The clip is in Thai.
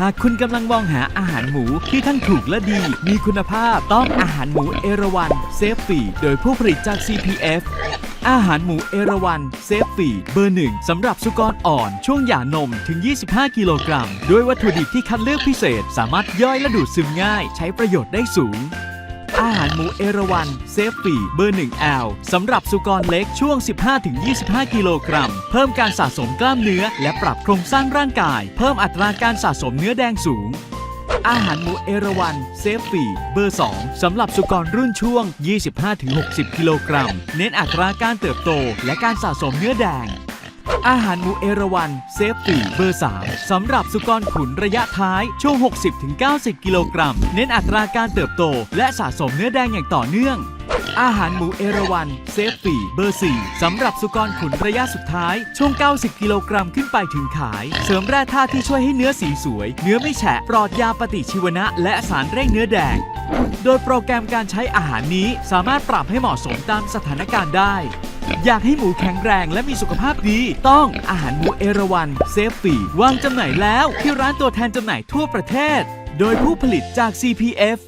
หากคุณกำลังมองหาอาหารหมูที่ทั้งถูกและดี มีคุณภาพต้องอาหารหมูเอราวันเซฟฟรีโดยผู้ผลิตจาก CPF อาหารหมูเอราวันเซฟฟรีเบอร์หนึ่งสำหรับสุกรอ่อนช่วงหย่านมถึง 25 กิโลกรัม ด้วยวัตถุดิบที่คัดเลือกพิเศษ สามารถย่อยและดูดซึมง่าย ใช้ประโยชน์ได้สูง อาหารหมูเอราวันเซฟฟรีเบอร์1แอลสำหรับสุกรเล็กช่วง 15-25 กิโลกรัม เพิ่มการสะสมกล้ามเนื้อ และปรับโครงสร้างร่างกาย เพิ่มอัตราการสะสมเนื้อแดงสูง อาหารหมูเอราวันเซฟฟรีเบอร์ 2 สำหรับสุกรรุ่นช่วง 25-60 กิโลกรัม เน้นอัตราการเติบโต และการสะสมเนื้อแดง อาหารหมูเอราวันเซฟฟรีเบอร์ 3 สำหรับสุกรขุนระยะท้าย ช่วง 60-90 กิโลกรัม เน้นอัตราการเติบโต และสะสมเนื้อแดงอย่างต่อเนื่องอาหารหมูเอราวันเซฟฟรีเบอร์ 4 สำหรับสุกรขุนระยะสุดท้าย ช่วง 90 กิโลกรัมขึ้นไปถึงขาย เสริมแร่ธาตุที่ช่วยให้เนื้อสีสวย เนื้อไม่แฉะปลอดยาปฏิชีวนะ และสารเร่งเนื้อแดง โดยโปรแกรมการใช้อาหารนี้สามารถปรับให้เหมาะสมตามสถานการณ์ได้ อยากให้หมูแข็งแรงและมีสุขภาพดี ต้องอาหารหมูเอราวันเซฟตี้วางจำหน่ายแล้วที่ร้านตัวแทนจำหน่ายทั่วประเทศ โดยผู้ผลิตจาก CPF